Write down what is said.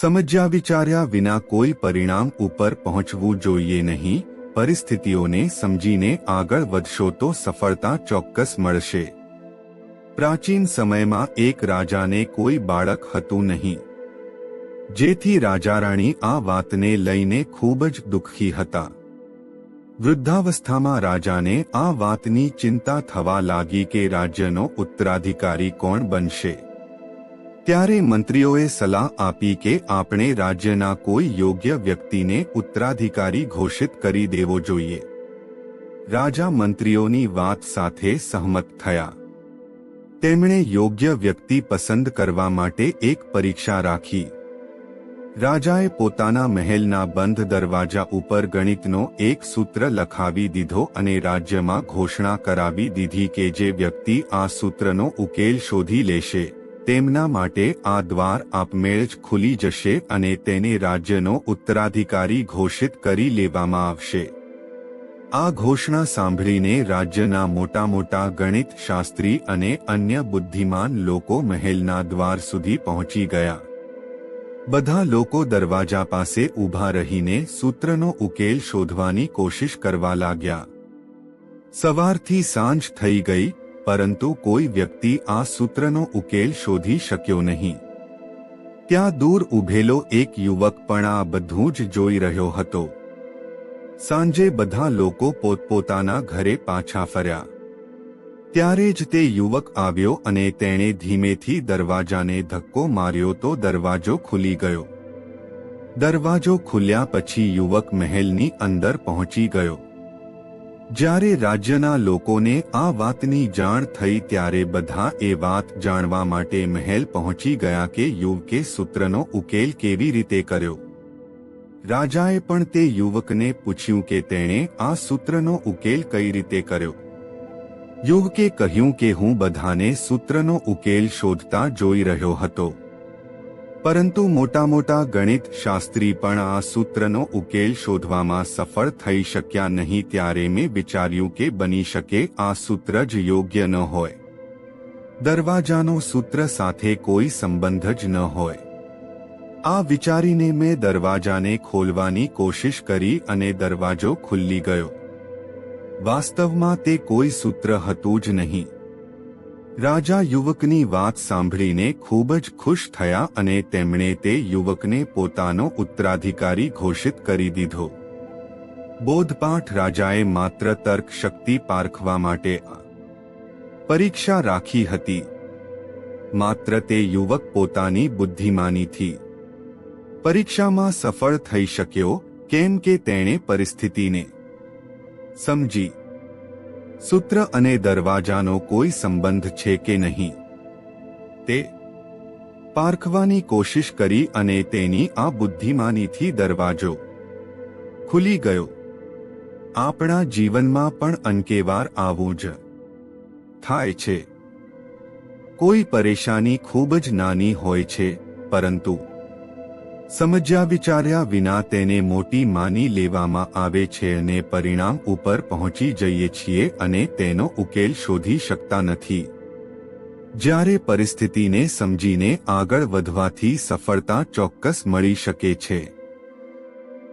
સમજ્યા વિચાર્યા વિના કોઈ પરિણામ ઉપર પહોંચવું જોઈએ નહીં, પરિસ્થિતિઓને સમજીને આગળ વધશો તો સફળતા ચોક્કસ મળશે. પ્રાચીન સમયમાં એક રાજાને કોઈ બાળક હતું નહીં. જેથી રાજારાણી આ વાતને લઈને ખૂબ જ દુઃખી હતા. વૃદ્ધાવસ્થામાં રાજાને આ વાતની ચિંતા થવા લાગી કે રાજ્યનો ઉત્તરાધિકારી કોણ બનશે? ત્યારે મંત્રીઓએ સલાહ આપી કે આપણે રાજ્યના કોઈ યોગ્ય વ્યક્તિને ઉત્તરાધિકારી ઘોષિત કરી દેવો જોઈએ. રાજા મંત્રીઓની વાત સાથે સહમત થયા. તેમણે યોગ્ય વ્યક્તિ પસંદ કરવા માટે એક પરીક્ષા રાખી. રાજાએ પોતાના મહેલના બંધ દરવાજા ઉપર ગણિતનો એક સૂત્ર લખાવી દીધો અને રાજ્યમાં ઘોષણા કરાવી દીધી કે જે વ્યક્તિ આ સૂત્રનો ઉકેલ શોધી લેશે. તેમના માટે આ દ્વાર આપમેળ જ ખુલી જશે અને તેને રાજ્યનો ઉત્તરાધિકારી ઘોષિત કરી લેવામાં આવશે. આ ઘોષણા સાંભળીને રાજ્યના મોટા મોટા ગણિત શાસ્ત્રી અને અન્ય બુદ્ધિમાન લોકો મહેલના દ્વાર સુધી પહોંચી ગયા. બધા લોકો દરવાજા પાસે ઊભા રહીને સૂત્રનો ઉકેલ શોધવાની કોશિશ કરવા લાગ્યા. સવારથી સાંજ થઈ ગઈ પરંતુ કોઈ વ્યક્તિ આ સૂત્રનો ઉકેલ શોધી શક્યો નહીં. ત્યાં દૂર ઊભેલો એક યુવક પણ આ બધું જ જોઈ રહ્યો હતો. સાંજે બધા લોકો પોતપોતાના ઘરે પાછા ફર્યા. ત્યારે જ તે યુવક આવ્યો અને તેણે ધીમેથી દરવાજાને ધક્કો માર્યો તો દરવાજો ખુલી ગયો. દરવાજો ખુલ્યા પછી યુવક મહેલની અંદર પહોંચી ગયો. જ્યારે રાજ્યના લોકોને આ વાતની જાણ થઈ ત્યારે બધા એ વાત જાણવા માટે મહેલ પહોંચી ગયા કે યુવકે સૂત્રનો ઉકેલ કેવી રીતે કર્યો. રાજાએ પણ તે યુવકને પૂછ્યું કે તેણે આ સૂત્રનો ઉકેલ કઈ રીતે કર્યો. યુવકે કહ્યું કે હું બધાને સૂત્રનો ઉકેલ શોધતા જોઈ રહ્યો હતો. પરંતુ મોટા મોટા ગણિત શાસ્ત્રી પણ આ સૂત્રનો ઉકેલ શોધવામાં સફળ થઈ શક્યા નહીં ત્યારે મેં વિચાર્યું કે બની શકે આ સૂત્ર જ યોગ્ય ન હોય. દરવાજાનો સૂત્ર સાથે કોઈ સંબંધ જ ન હોય. આ વિચારીને મેં દરવાજાને ખોલવાની કોશિશ કરી અને દરવાજો ખુલ્લી ગયો. વાસ્તવમાં તે કોઈ સૂત્ર હતું જ નહીં. રાજા યુવકની વાત સાંભળીને ખૂબ જ ખુશ થયા અને તેમણે તે યુવકને પોતાનો ઉત્તરાધિકારી ઘોષિત કરી દીધો. બોધપાઠ રાજાએ માત્ર તર્ક શક્તિ પારખવા માટે પરીક્ષા રાખી હતી. માત્ર તે યુવક પોતાની બુદ્ધિમાનીથી પરીક્ષામાં સફળ થઈ શક્યો, કેમ કે તેણે પરિસ્થિતિને સમજી સૂત્ર અને દરવાજાનો કોઈ સંબંધ છે કે નહીં? તે પારખવાની કોશિશ કરી અને તેની આ બુદ્ધિમાનીથી દરવાજો ખુલી ગયો. આપણા જીવનમાં પણ અનકેવાર આવું જ થાય છે. કોઈ પરેશાની ખૂબ જ નાની હોય છે, પરંતુ સમજ્યા વિચાર્યા વિના તેને મોટી માની લેવામાં આવે છે અને પરિણામ ઉપર પહોંચી જઈએ છીએ અને તેનો ઉકેલ શોધી શકતા નથી. જ્યારે પરિસ્થિતિને સમજીને આગળ વધવાથી સફળતા ચોક્કસ મળી શકે છે.